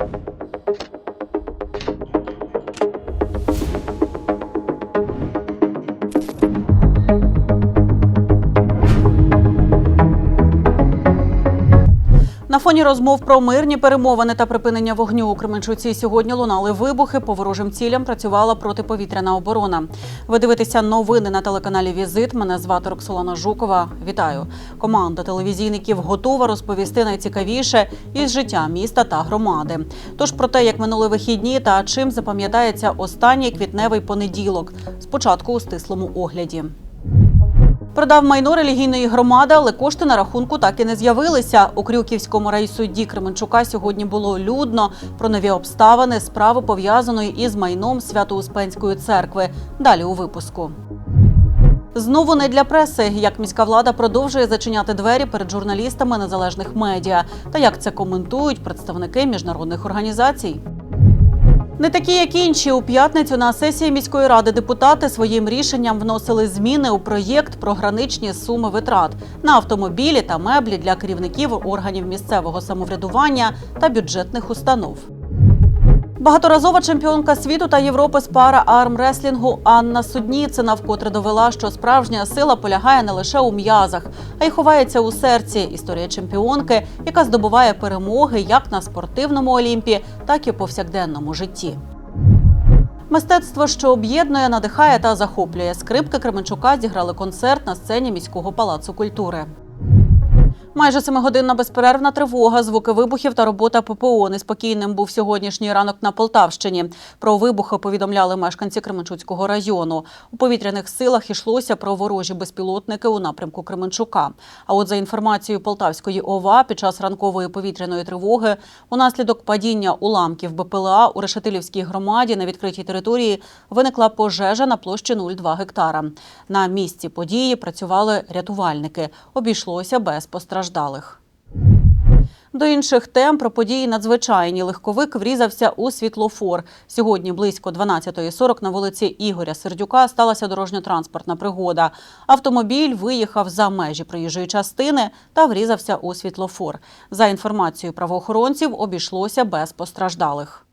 you На фоні розмов про мирні перемовини та припинення вогню у Кременчуці сьогодні лунали вибухи. По ворожим цілям працювала протиповітряна оборона. Ви дивитеся новини на телеканалі Візит. Мене звати Роксолана Жукова. Вітаю. Команда телевізійників готова розповісти найцікавіше із життя міста та громади. Тож про те, як минули вихідні та чим запам'ятається останній квітневий понеділок. Спочатку у стислому огляді. Продав майно релігійної громади, але кошти на рахунку так і не з'явилися. У Крюківському райсудді Кременчука сьогодні було людно про нові обставини справи пов'язаної із майном Свято-Успенської церкви. Далі у випуску. Знову не для преси, як міська влада продовжує зачиняти двері перед журналістами незалежних медіа, та як це коментують представники міжнародних організацій. Не такі, як інші, у п'ятницю на сесії міської ради депутати своїм рішенням вносили зміни у проєкт про граничні суми витрат на автомобілі та меблі для керівників органів місцевого самоврядування та бюджетних установ. Багаторазова чемпіонка світу та Європи з пара армреслінгу Анна Судніцина вкотре довела, що справжня сила полягає не лише у м'язах, а й ховається у серці. Історія чемпіонки, яка здобуває перемоги як на спортивному олімпі, так і повсякденному житті. Мистецтво, що об'єднує, надихає та захоплює. Скрипки Кременчука зіграли концерт на сцені міського палацу культури. Майже семигодинна безперервна тривога, звуки вибухів та робота ППО. Неспокійним був сьогоднішній ранок на Полтавщині. Про вибухи повідомляли мешканці Кременчуцького району. У повітряних силах йшлося про ворожі безпілотники у напрямку Кременчука. А от за інформацією Полтавської ОВА, під час ранкової повітряної тривоги унаслідок падіння уламків БПЛА у Решетилівській громаді на відкритій території виникла пожежа на площі 0,2 гектара. На місці події працювали рятувальники. Обійшлося без постраждалих. До інших тем про події надзвичайні. Легковик врізався у світлофор. Сьогодні близько 12.40 на вулиці Ігоря Сердюка сталася дорожньо-транспортна пригода. Автомобіль виїхав за межі проїжджої частини та врізався у світлофор. За інформацією правоохоронців, обійшлося без постраждалих.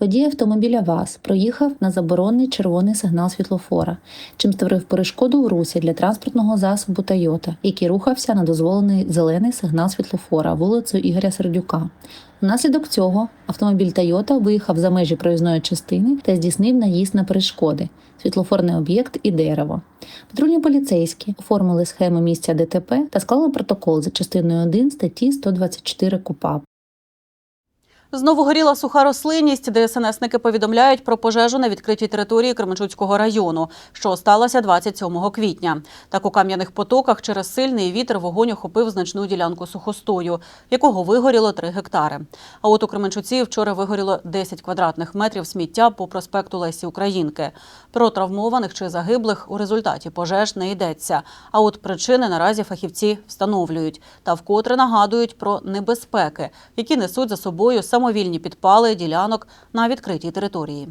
Водій автомобіля ВАЗ проїхав на заборонений червоний сигнал світлофора, чим створив перешкоду в русі для транспортного засобу Тойота, який рухався на дозволений зелений сигнал світлофора вулицею Ігоря Сердюка. Внаслідок цього автомобіль Тойота виїхав за межі проїзної частини та здійснив наїзд на перешкоди, світлофорний об'єкт і дерево. Патрульні поліцейські оформили схему місця ДТП та склали протокол за частиною 1 статті 124 КУПАП. Знову горіла суха рослинність. ДСНСники повідомляють про пожежу на відкритій території Кременчуцького району, що сталося 27 квітня. Так у кам'яних потоках через сильний вітер вогонь охопив значну ділянку сухостою, якого вигоріло 3 гектари. А от у Кременчуці вчора вигоріло 10 квадратних метрів сміття по проспекту Лесі Українки. Про травмованих чи загиблих у результаті пожеж не йдеться. А от причини наразі фахівці встановлюють та вкотре нагадують про небезпеки, які несуть за собою самовільні підпали ділянок на відкритій території.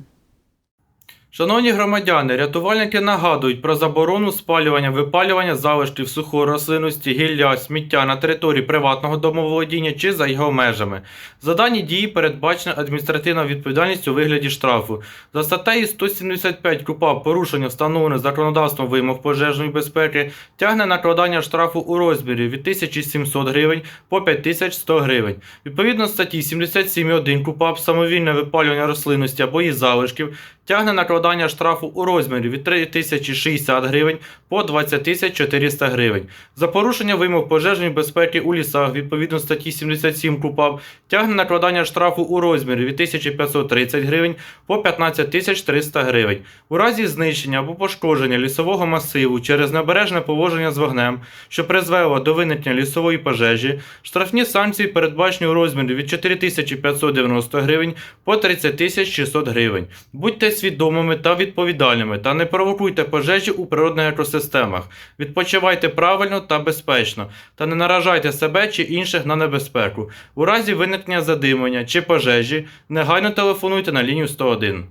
Шановні громадяни, рятувальники нагадують про заборону спалювання, випалювання залишків сухої рослинності, гілля, сміття на території приватного домоволодіння чи за його межами. За дані дії передбачена адміністративна відповідальність у вигляді штрафу. За статтею 175 КУПАП порушення встановлених законодавством вимог пожежної безпеки тягне накладання штрафу у розмірі від 1700 гривень по 5100 гривень. Відповідно статті 77.1 КУПАП самовільне випалювання рослинності або її залишків тягне накладання штрафу у розмірі від 3060 гривень по 20400 гривень. За порушення вимог пожежної безпеки у лісах відповідно статті 77 КУПАП тягне накладання штрафу у розмірі від 1530 гривень по 15300 гривень. У разі знищення або пошкодження лісового масиву через небережне поводження з вогнем, що призвело до виникнення лісової пожежі, штрафні санкції передбачені у розмірі від 4590 гривень по 30600 гривень. Будьте свідомими та відповідальними та не провокуйте пожежі у природних екосистемах. Відпочивайте правильно та безпечно та не наражайте себе чи інших на небезпеку. У разі виникнення задимлення чи пожежі негайно телефонуйте на лінію 101.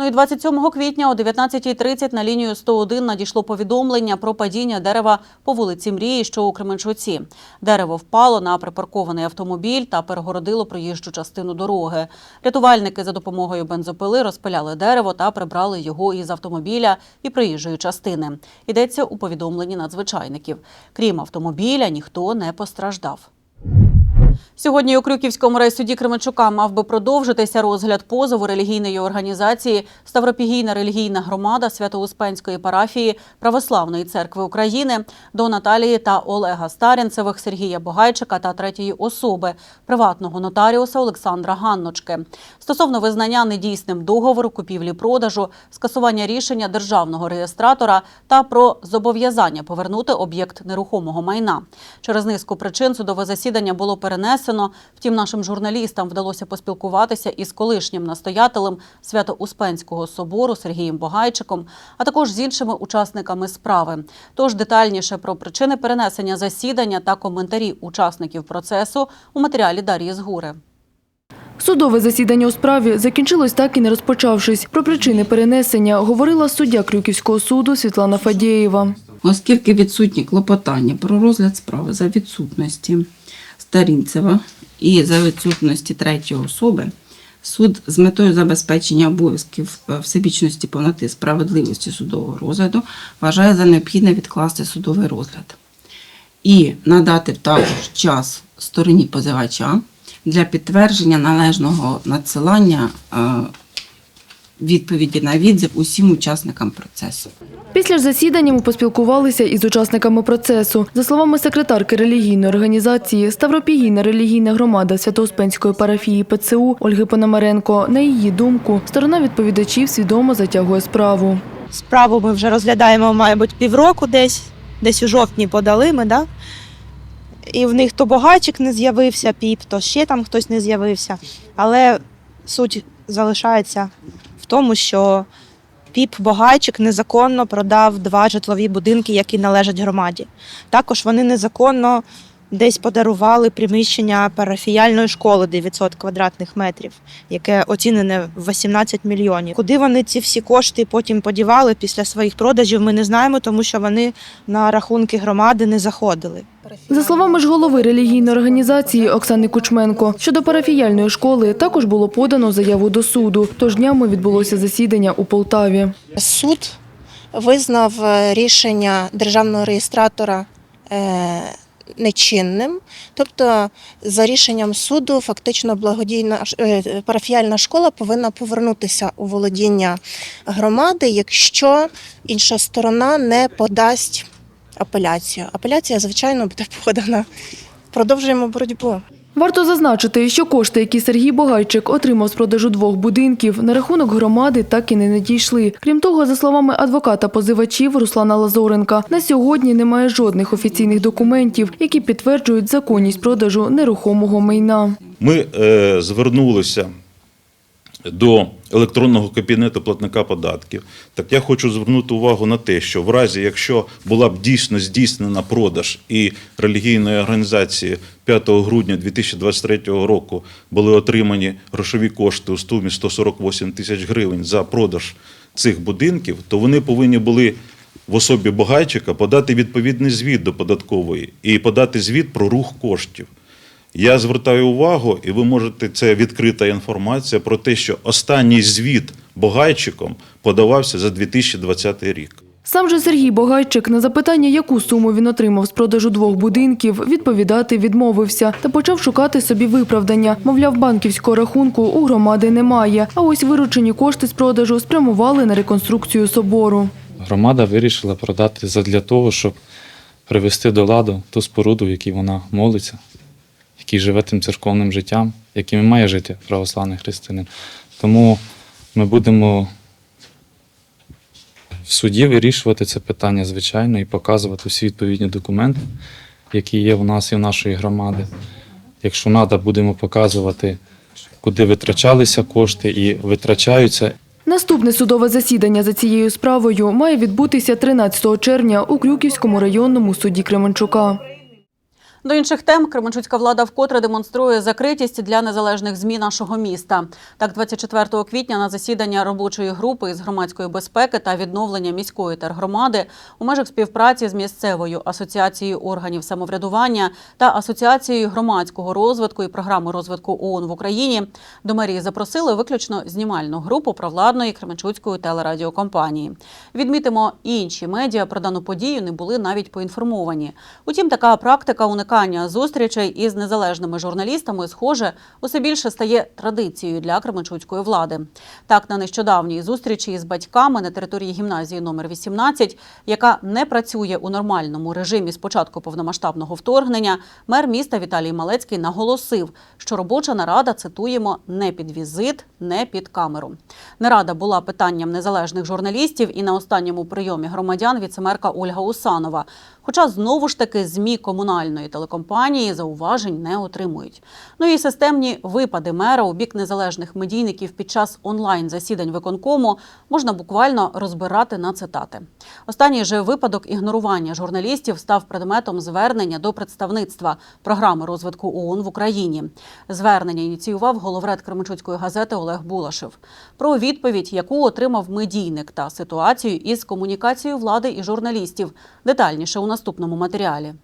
Ну і 27 квітня о 19.30 на лінію 101 надійшло повідомлення про падіння дерева по вулиці Мрії, що у Кременчуці. Дерево впало на припаркований автомобіль та перегородило проїжджу частину дороги. Рятувальники за допомогою бензопили розпиляли дерево та прибрали його із автомобіля і проїжджої частини. Йдеться у повідомленні надзвичайників. Крім автомобіля, ніхто не постраждав. Сьогодні у Крюківському райсуді Кременчука мав би продовжитися розгляд позову релігійної організації Ставропігійна релігійна громада Свято-Успенської парафії Православної церкви України до Наталії та Олега Старінцевих, Сергія Богайчика та третьої особи приватного нотаріуса Олександра Ганночки стосовно визнання недійсним договору купівлі-продажу, скасування рішення державного реєстратора та про зобов'язання повернути об'єкт нерухомого майна. Через низку причин судове засідання було перенесено. Втім, нашим журналістам вдалося поспілкуватися із колишнім настоятелем Свято-Успенського собору Сергієм Богайчиком, а також з іншими учасниками справи. Тож детальніше про причини перенесення засідання та коментарі учасників процесу у матеріалі Дар'ї Згури. Судове засідання у справі закінчилось так і не розпочавшись. Про причини перенесення говорила суддя Крюківського суду Світлана Фадєєва. Оскільки відсутні клопотання про розгляд справи за відсутності Старінцева і за відсутності третьої особи, суд з метою забезпечення обов'язків е, всебічності повноти справедливості судового розгляду вважає за необхідне відкласти судовий розгляд і надати також час стороні позивача для підтвердження належного надсилання е, відповіді на відзив усім учасникам процесу. Після ж засідання ми поспілкувалися із учасниками процесу. За словами секретарки релігійної організації Ставропігійна релігійна громада Свято-Успенської парафії ПЦУ Ольги Пономаренко, на її думку, сторона відповідачів свідомо затягує справу. Справу ми вже розглядаємо, мабуть, півроку десь, десь у жовтні подали ми, да? І в них то богачик не з'явився, піп, то ще там хтось не з'явився. Але суть залишається тому, що піп Богайчик незаконно продав два житлові будинки, які належать громаді. Також вони незаконно десь подарували приміщення парафіяльної школи 900 квадратних метрів, яке оцінене в 18 мільйонів. Куди вони ці всі кошти потім подівали після своїх продажів, ми не знаємо, тому що вони на рахунки громади не заходили. За словами ж голови релігійної організації Оксани Кучменко, щодо парафіяльної школи також було подано заяву до суду. Тож днями відбулося засідання у Полтаві. Суд визнав е, рішення державного реєстратора е, нечинним. Тобто, за рішенням суду, фактично благодійна е, парафіяльна школа повинна повернутися у володіння громади, якщо інша сторона не подасть апеляцію. Апеляція, звичайно, буде подана. Продовжуємо боротьбу. Варто зазначити, що кошти, які Сергій Богайчик отримав з продажу двох будинків, на рахунок громади так і не надійшли. Крім того, за словами адвоката позивачів Руслана Лазоренка, на сьогодні немає жодних офіційних документів, які підтверджують законність продажу нерухомого майна. Ми е, звернулися до електронного кабінету платника податків. Так я хочу звернути увагу на те, що в разі, якщо була б дійсно здійснена продаж і релігійної організації 5 грудня 2023 року були отримані грошові кошти у сумі 148 тисяч гривень за продаж цих будинків, то вони повинні були в особі Богайчика подати відповідний звіт до податкової і подати звіт про рух коштів. Я звертаю увагу, і ви можете це відкрита інформація про те, що останній звіт Богайчиком подавався за 2020 рік. Сам же Сергій Богайчик на запитання, яку суму він отримав з продажу двох будинків, відповідати відмовився та почав шукати собі виправдання. Мовляв, банківського рахунку у громади немає. А ось виручені кошти з продажу спрямували на реконструкцію собору. Громада вирішила продати задля того, щоб привести до ладу ту споруду, в якій вона молиться, який живе тим церковним життям, яким і має жити православний християнин. Тому ми будемо в суді вирішувати це питання, звичайно, і показувати всі відповідні документи, які є у нас і в нашої громади. Якщо треба, будемо показувати, куди витрачалися кошти і витрачаються, Наступне судове засідання за цією справою має відбутися 13 червня у Крюківському районному суді Кременчука. До інших тем Кременчуцька влада вкотре демонструє закритість для незалежних змі нашого міста. Так, 24 квітня на засідання робочої групи із громадської безпеки та відновлення міської тергромади у межах співпраці з місцевою асоціацією органів самоврядування та асоціацією громадського розвитку і програми розвитку ООН в Україні до мерії запросили виключно знімальну групу провладної Кременчуцької телерадіокомпанії. Відмітимо, інші медіа про дану подію не були навіть поінформовані. Утім, така практика уникання зустрічей із незалежними журналістами, схоже, усе більше стає традицією для Кременчуцької влади. Так, на нещодавній зустрічі із батьками на території гімназії номер 18, яка не працює у нормальному режимі з початку повномасштабного вторгнення, мер міста Віталій Малецький наголосив, що робоча нарада цитуємо не під візит, не під камеру. Нарада була питанням незалежних журналістів і на останньому прийомі громадян віцемерка Ольга Усанова. Хоча знову ж таки змі комунальної телекомпанії зауважень не отримують. Ну і системні випади мера у бік незалежних медійників під час онлайн засідань виконкому можна буквально розбирати на цитати. Останній же випадок ігнорування журналістів став предметом звернення до представництва програми розвитку ООН в Україні. Звернення ініціював головред Кременчуцької газети Олег Булашев. Про відповідь, яку отримав медійник та ситуацію із комунікацією влади і журналістів. Детальніше у наступному матеріалі.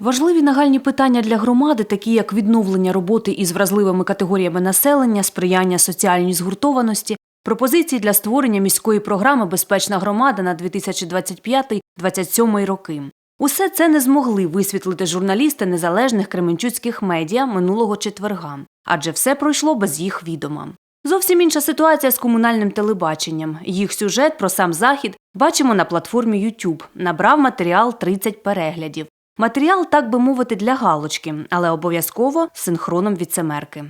Важливі нагальні питання для громади, такі як відновлення роботи із вразливими категоріями населення, сприяння соціальній згуртованості, пропозиції для створення міської програми Безпечна громада на 2025-2027 роки. Усе це не змогли висвітлити журналісти незалежних кременчуцьких медіа минулого четверга, адже все пройшло без їх відома. Зовсім інша ситуація з комунальним телебаченням. Їх сюжет про сам захід бачимо на платформі YouTube. Набрав матеріал 30 переглядів. Матеріал, так би мовити, для галочки, але обов'язково з синхроном віцемерки.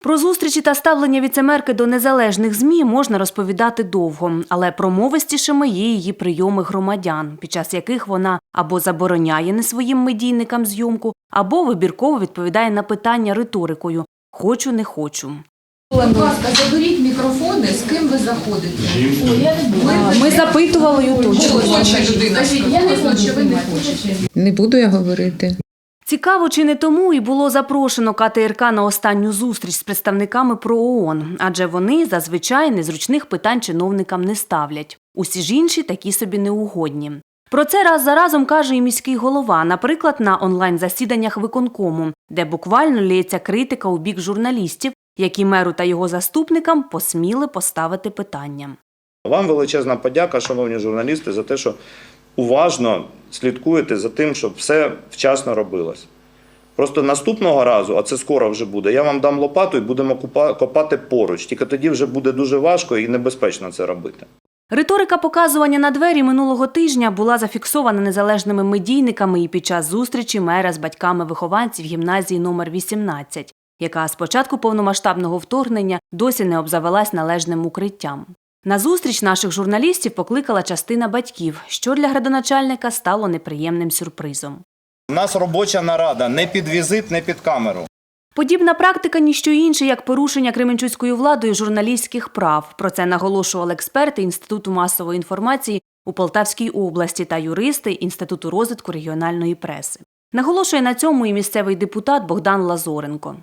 Про зустрічі та ставлення віцемерки до незалежних ЗМІ можна розповідати довго, але промовистішими є її прийоми громадян, під час яких вона або забороняє не своїм медійникам зйомку, або вибірково відповідає на питання риторикою Хочу, не хочу. Будь ласка, заберіть мікрофони, з ким ви заходите. Ми запитували я не хочу, ви не хочете. Не буду я говорити. Цікаво, чи не тому і було запрошено КТРК на останню зустріч з представниками про ООН, адже вони зазвичай незручних питань чиновникам не ставлять. Усі ж інші такі собі неугодні. Про це раз за разом каже і міський голова, наприклад, на онлайн-засіданнях виконкому, де буквально лється критика у бік журналістів, які меру та його заступникам посміли поставити питання. Вам величезна подяка, шановні журналісти, за те, що уважно слідкуєте за тим, щоб все вчасно робилось. Просто наступного разу, а це скоро вже буде, я вам дам лопату і будемо копати поруч. Тільки тоді вже буде дуже важко і небезпечно це робити. Риторика показування на двері минулого тижня була зафіксована незалежними медійниками і під час зустрічі мера з батьками вихованців гімназії номер 18, яка з початку повномасштабного вторгнення досі не обзавелась належним укриттям. На зустріч наших журналістів покликала частина батьків, що для градоначальника стало неприємним сюрпризом. У нас робоча нарада, не під візит, не під камеру. Подібна практика ніщо інше, як порушення Кременчуцькою владою журналістських прав. Про це наголошували експерти Інституту масової інформації у Полтавській області та юристи Інституту розвитку регіональної преси. Наголошує на цьому і місцевий депутат Богдан Лазоренко.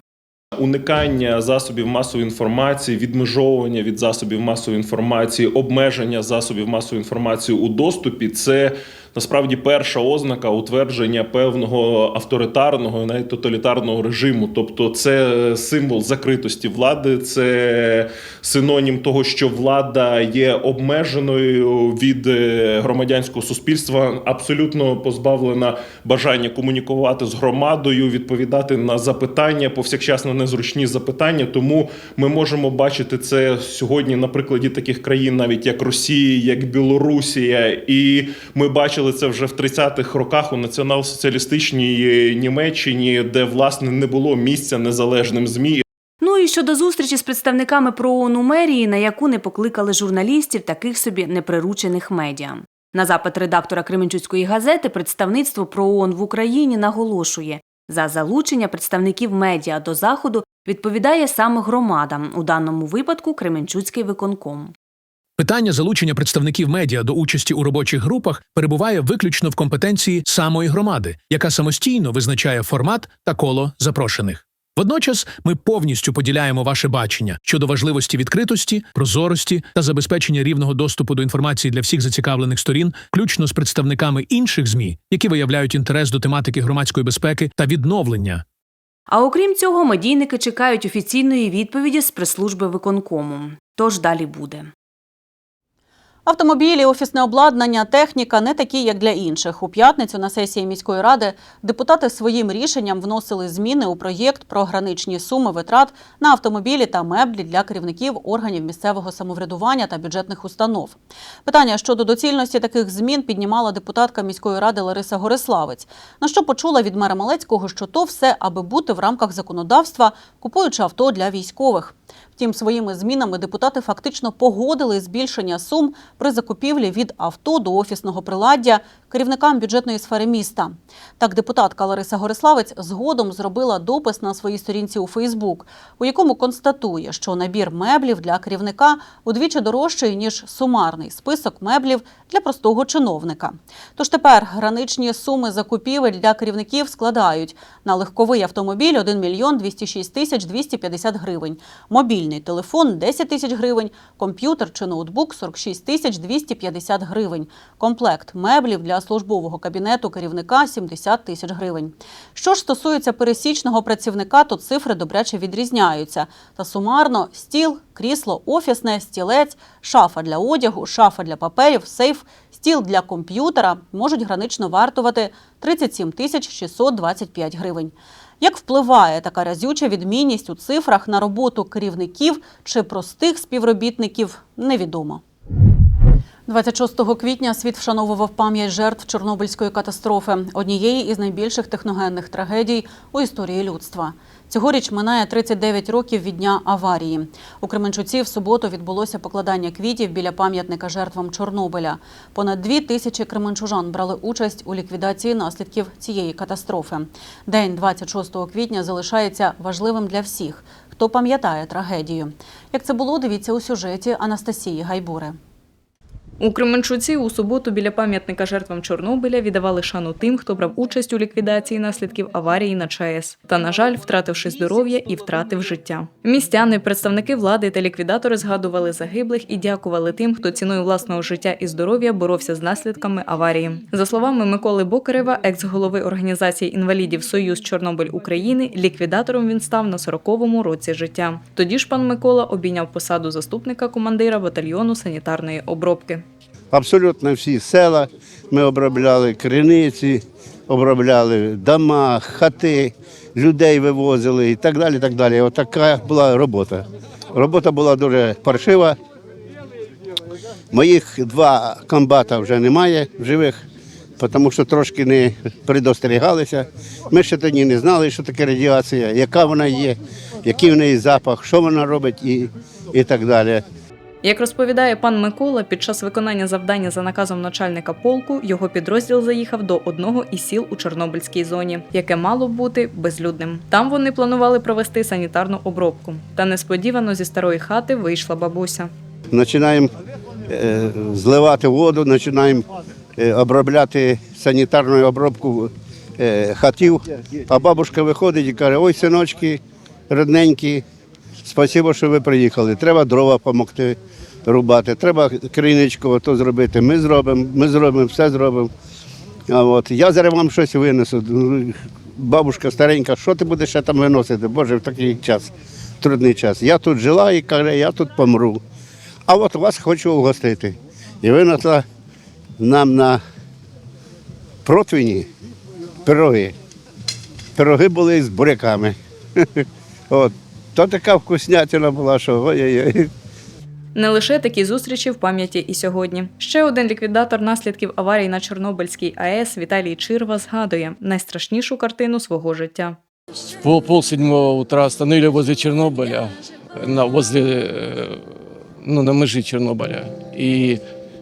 Уникання засобів масової інформації, відмежовування від засобів масової інформації, обмеження засобів масової інформації у доступі це насправді перша ознака утвердження певного авторитарного, навіть тоталітарного режиму. Тобто, це символ закритості влади, це синонім того, що влада є обмеженою від е, громадянського суспільства, абсолютно позбавлена бажання комунікувати з громадою, відповідати на запитання, повсякчасно незручні запитання. Тому ми можемо бачити це сьогодні на прикладі таких країн, навіть як Росія, як Білорусія, і ми бачили це вже в 30-х роках у націонал-соціалістичній Німеччині, де власне не було місця незалежним змі. Ну і щодо зустрічі з представниками про ООН у мерії, на яку не покликали журналістів таких собі неприручених медіа. На запит редактора Кременчуцької газети представництво про ООН в Україні наголошує, за залучення представників медіа до заходу відповідає саме громада, у даному випадку Кременчуцький виконком. Питання залучення представників медіа до участі у робочих групах перебуває виключно в компетенції самої громади, яка самостійно визначає формат та коло запрошених. Водночас ми повністю поділяємо ваше бачення щодо важливості відкритості, прозорості та забезпечення рівного доступу до інформації для всіх зацікавлених сторін, включно з представниками інших змі, які виявляють інтерес до тематики громадської безпеки та відновлення А окрім цього, медійники чекають офіційної відповіді з прес-служби виконкому. Тож далі буде. Автомобілі, офісне обладнання, техніка не такі, як для інших. У п'ятницю на сесії міської ради депутати своїм рішенням вносили зміни у проєкт про граничні суми витрат на автомобілі та меблі для керівників органів місцевого самоврядування та бюджетних установ. Питання щодо доцільності таких змін піднімала депутатка міської ради Лариса Гориславець. На що почула від мера Малецького, що то все, аби бути в рамках законодавства, купуючи авто для військових. Втім, своїми змінами депутати фактично погодили збільшення сум при закупівлі від авто до офісного приладдя керівникам бюджетної сфери міста. Так, депутатка Лариса Гориславець згодом зробила допис на своїй сторінці у Фейсбук, у якому констатує, що набір меблів для керівника удвічі дорожчий ніж сумарний список меблів для простого чиновника. Тож тепер граничні суми закупівель для керівників складають на легковий автомобіль 1 мільйон 206 тисяч 250 гривень, мобільний телефон 10 тисяч гривень, комп'ютер чи ноутбук 46 тисяч 250 гривень, комплект меблів для службового кабінету керівника 70 тисяч гривень. Що ж стосується пересічного працівника, то цифри добряче відрізняються. Та сумарно стіл, крісло, офісне, стілець, шафа для одягу, шафа для паперів, сейф, стіл для комп'ютера можуть гранично вартувати 37 тисяч 625 гривень. Як впливає така разюча відмінність у цифрах на роботу керівників чи простих співробітників, невідомо. 26 квітня світ вшановував пам'ять жертв Чорнобильської катастрофи, однієї із найбільших техногенних трагедій у історії людства. Цьогоріч минає 39 років від дня аварії. У Кременчуці в суботу відбулося покладання квітів біля пам'ятника жертвам Чорнобиля. Понад дві тисячі кременчужан брали участь у ліквідації наслідків цієї катастрофи. День 26 квітня залишається важливим для всіх, хто пам'ятає трагедію. Як це було, дивіться у сюжеті Анастасії Гайбури. У Кременчуці у суботу біля пам'ятника жертвам Чорнобиля віддавали шану тим, хто брав участь у ліквідації наслідків аварії на ЧАЕС. Та, на жаль, втративши здоров'я і втратив життя. Містяни, представники влади та ліквідатори згадували загиблих і дякували тим, хто ціною власного життя і здоров'я боровся з наслідками аварії. За словами Миколи Бокарева, екс-голови організації інвалідів Союз Чорнобиль України, ліквідатором він став на 40-му році життя. Тоді ж пан Микола обійняв посаду заступника командира батальйону санітарної обробки. Абсолютно всі села ми обробляли криниці, обробляли дома, хати, людей вивозили і так далі. Так далі. Отака була робота. Робота була дуже паршива. Моїх два комбата вже немає в живих, тому що трошки не предостерігалися. Ми ще тоді не знали, що таке радіація, яка вона є, який в неї запах, що вона робить і, і так далі. Як розповідає пан Микола, під час виконання завдання за наказом начальника полку його підрозділ заїхав до одного із сіл у Чорнобильській зоні, яке мало бути безлюдним. Там вони планували провести санітарну обробку. Та несподівано зі старої хати вийшла бабуся. Починаємо е, зливати воду, починаємо е, обробляти санітарною обробку е, хатів. А бабушка виходить і каже: ой, синочки, родненькі, спасибо, що ви приїхали. Треба дрова допомогти рубати, треба криничку то зробити. Ми зробимо, ми зробимо, все зробимо. А от, я зараз вам щось винесу. Бабушка старенька, що ти будеш ще там виносити? Боже, в такий час, трудний час. Я тут жила і каже, я тут помру. А от вас хочу угостити. І винесла нам на противні пироги. Пироги були з буряками. От. То така вкуснятина була, що ой-ой-ой. Не лише такі зустрічі в пам'яті і сьогодні. Ще один ліквідатор наслідків аварії на Чорнобильській АЕС Віталій Чирва згадує найстрашнішу картину свого життя. Пол, пол седьмого утра остановили возле Чернобыля, на, возле, э, ну, на межи Чернобыля. И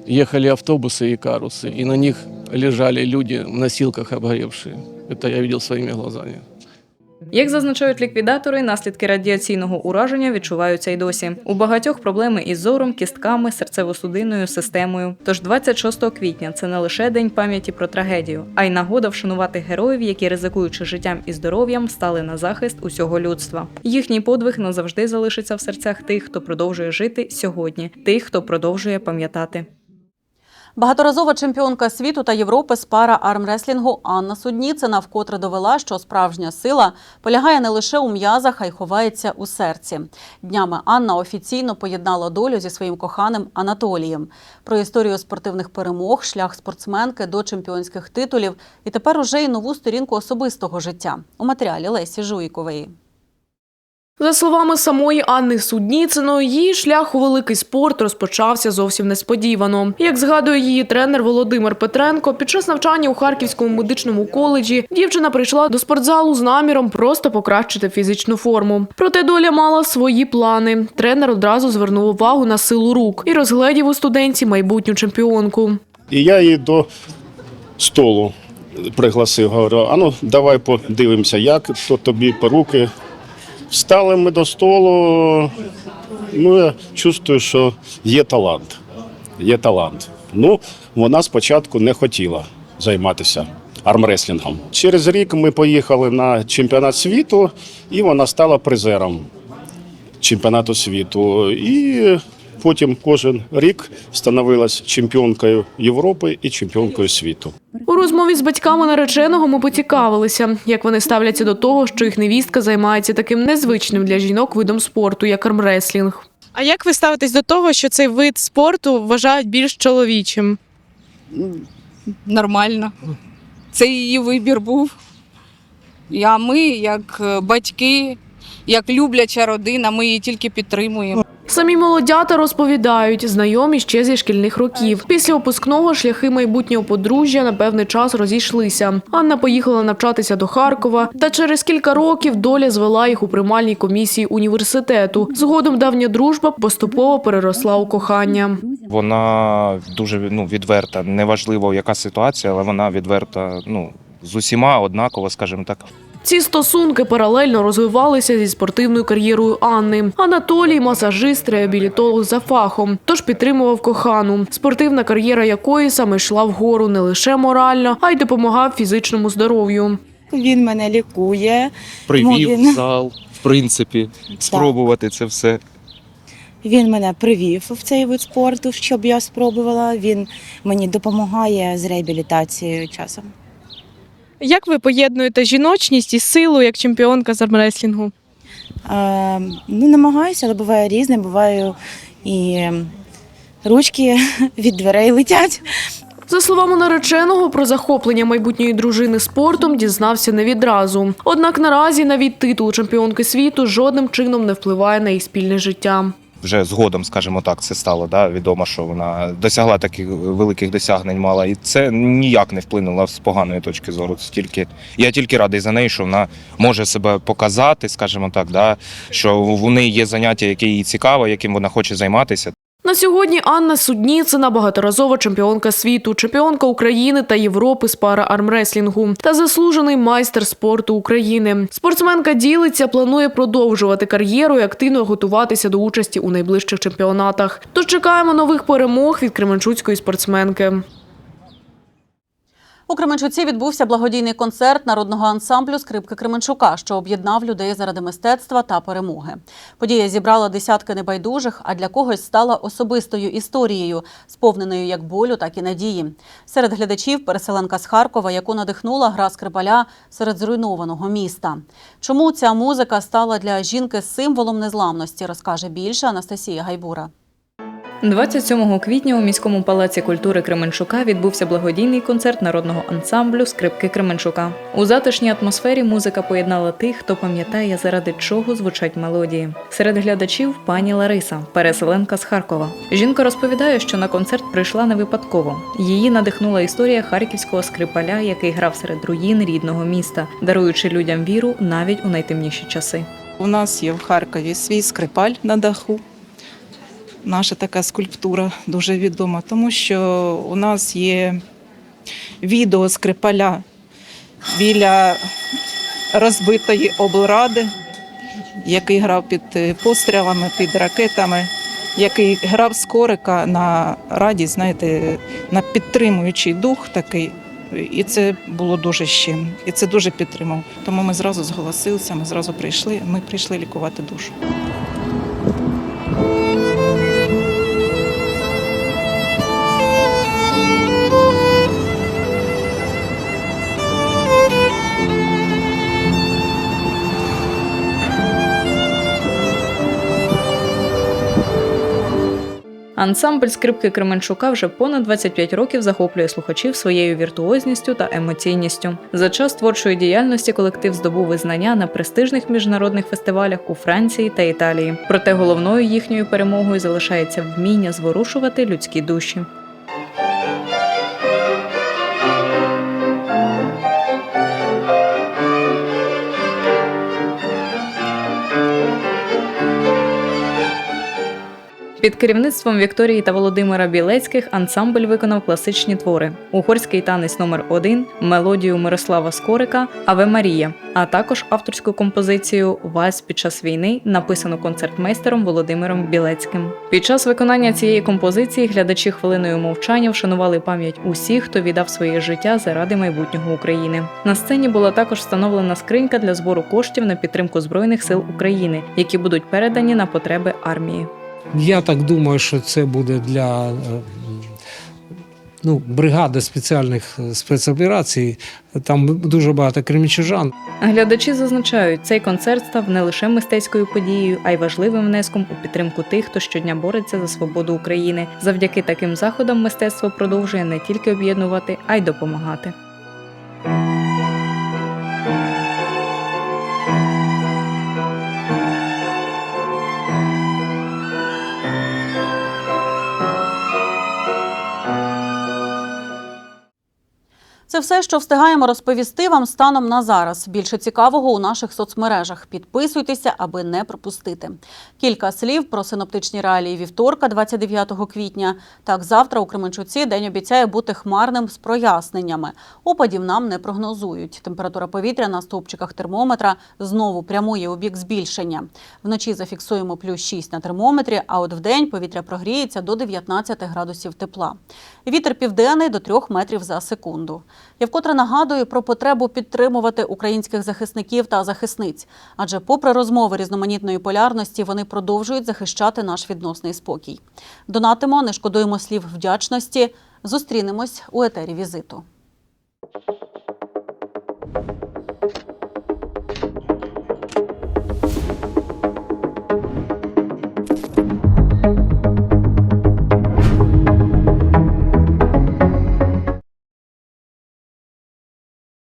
ехали автобусы и карусы, и на них лежали люди в носилках обгоревшие. Это я видел своими глазами. Як зазначають ліквідатори, наслідки радіаційного ураження відчуваються й досі. У багатьох проблеми із зором, кістками, серцево-судинною системою. Тож 26 квітня це не лише день пам'яті про трагедію, а й нагода вшанувати героїв, які ризикуючи життям і здоров'ям, стали на захист усього людства. Їхній подвиг назавжди залишиться в серцях тих, хто продовжує жити сьогодні, тих, хто продовжує пам'ятати. Багаторазова чемпіонка світу та Європи з пара армреслінгу Анна Судніцина вкотре довела, що справжня сила полягає не лише у м'язах, а й ховається у серці. Днями Анна офіційно поєднала долю зі своїм коханим Анатолієм. Про історію спортивних перемог, шлях спортсменки до чемпіонських титулів і тепер уже й нову сторінку особистого життя у матеріалі Лесі Жуйкової. За словами самої Анни Судніциної, її шлях у великий спорт розпочався зовсім несподівано. Як згадує її тренер Володимир Петренко, під час навчання у Харківському медичному коледжі дівчина прийшла до спортзалу з наміром просто покращити фізичну форму. Проте доля мала свої плани. Тренер одразу звернув увагу на силу рук і розгледів у студентці майбутню чемпіонку. І я її до столу пригласив. Говорю, а ну давай подивимося, як то тобі поруки. Встали ми до столу. Ну, я чувствую, що є талант. Є талант. Ну, вона спочатку не хотіла займатися армреслінгом. Через рік ми поїхали на чемпіонат світу, і вона стала призером чемпіонату світу. І потім кожен рік становилась чемпіонкою Європи і чемпіонкою світу. У розмові з батьками нареченого ми поцікавилися, як вони ставляться до того, що їх невістка займається таким незвичним для жінок видом спорту, як армреслінг. А як ви ставитесь до того, що цей вид спорту вважають більш чоловічим? Нормально. Це її вибір був. А ми, як е, батьки, як любляча родина, ми її тільки підтримуємо. Самі молодята розповідають, знайомі ще зі шкільних років. Після опускного шляхи майбутнього подружжя на певний час розійшлися. Анна поїхала навчатися до Харкова, та через кілька років доля звела їх у приймальній комісії університету. Згодом давня дружба поступово переросла у кохання. Вона дуже ну, відверта. Неважливо, яка ситуація, але вона відверта ну, з усіма однаково, скажімо так. Ці стосунки паралельно розвивалися зі спортивною кар'єрою Анни. Анатолій масажист, реабілітолог за фахом, тож підтримував кохану, спортивна кар'єра якої саме йшла вгору не лише морально, а й допомагав фізичному здоров'ю. Він мене лікує. Привів Він- в зал, в принципі, спробувати це все. Він мене привів в цей вид спорту, щоб я спробувала. Він мені допомагає з реабілітацією часом. Як ви поєднуєте жіночність і силу як чемпіонка з армреслінгу? Е, ну, намагаюся, але буває різне, буває і ручки від дверей летять. За словами нареченого, про захоплення майбутньої дружини спортом дізнався не відразу. Однак наразі навіть титул чемпіонки світу жодним чином не впливає на їх спільне життя. Вже згодом, скажімо так, це стало да, відомо, що вона досягла таких великих досягнень мала. І це ніяк не вплинуло з поганої точки зору. Це тільки, я тільки радий за неї, що вона може себе показати, скажімо так, да, що в неї є заняття, яке їй цікаво, яким вона хоче займатися. На сьогодні Анна Судніцина багаторазова чемпіонка світу, чемпіонка України та Європи з пара армреслінгу та заслужений майстер спорту України. Спортсменка ділиться, планує продовжувати кар'єру і активно готуватися до участі у найближчих чемпіонатах. Тож чекаємо нових перемог від кременчуцької спортсменки. У Кременчуці відбувся благодійний концерт народного ансамблю скрипки Кременчука, що об'єднав людей заради мистецтва та перемоги. Подія зібрала десятки небайдужих, а для когось стала особистою історією, сповненою як болю, так і надії. Серед глядачів переселенка з Харкова, яку надихнула гра скрипаля серед зруйнованого міста. Чому ця музика стала для жінки символом незламності, розкаже більше Анастасія Гайбура. 27 квітня у міському палаці культури Кременчука відбувся благодійний концерт народного ансамблю Скрипки Кременчука. У затишній атмосфері музика поєднала тих, хто пам'ятає, заради чого звучать мелодії. Серед глядачів пані Лариса, переселенка з Харкова. Жінка розповідає, що на концерт прийшла не випадково. Її надихнула історія харківського скрипаля, який грав серед руїн рідного міста, даруючи людям віру навіть у найтемніші часи. У нас є в Харкові свій скрипаль на даху. Наша така скульптура дуже відома, тому що у нас є відео скрипаля біля розбитої облради, який грав під е, пострілами, під ракетами, який грав з корика на раді, знаєте, на підтримуючий дух такий. І це було дуже щим, і це дуже підтримав. Тому ми зразу зголосилися, ми зразу прийшли. Ми прийшли лікувати душу. Ансамбль скрипки Кременчука вже понад 25 років захоплює слухачів своєю віртуозністю та емоційністю. За час творчої діяльності колектив здобув визнання на престижних міжнародних фестивалях у Франції та Італії. Проте головною їхньою перемогою залишається вміння зворушувати людські душі. Під керівництвом Вікторії та Володимира Білецьких ансамбль виконав класичні твори: угорський танець номер 1 мелодію Мирослава Скорика Аве Марія, а також авторську композицію Вальс під час війни, написану концертмейстером Володимиром Білецьким. Під час виконання цієї композиції глядачі хвилиною мовчання вшанували пам'ять усіх, хто віддав своє життя заради майбутнього України. На сцені була також встановлена скринька для збору коштів на підтримку збройних сил України, які будуть передані на потреби армії. Я так думаю, що це буде для е, ну, бригади спеціальних е, спецоперацій. Там дуже багато кремічужан. Глядачі зазначають, цей концерт став не лише мистецькою подією, а й важливим внеском у підтримку тих, хто щодня бореться за свободу України. Завдяки таким заходам мистецтво продовжує не тільки об'єднувати, а й допомагати. Це все, що встигаємо розповісти вам станом на зараз. Більше цікавого у наших соцмережах. Підписуйтеся, аби не пропустити. Кілька слів про синоптичні реалії вівторка, 29 квітня. Так, завтра у Кременчуці день обіцяє бути хмарним з проясненнями. Опадів нам не прогнозують. Температура повітря на стовпчиках термометра знову прямує у бік збільшення. Вночі зафіксуємо плюс 6 на термометрі, а от вдень повітря прогріється до 19 градусів тепла. Вітер південний до 3 метрів за секунду. Я вкотре нагадую про потребу підтримувати українських захисників та захисниць, адже, попри розмови різноманітної полярності, вони продовжують захищати наш відносний спокій. Донатимо, не шкодуємо слів вдячності. Зустрінемось у етері візиту.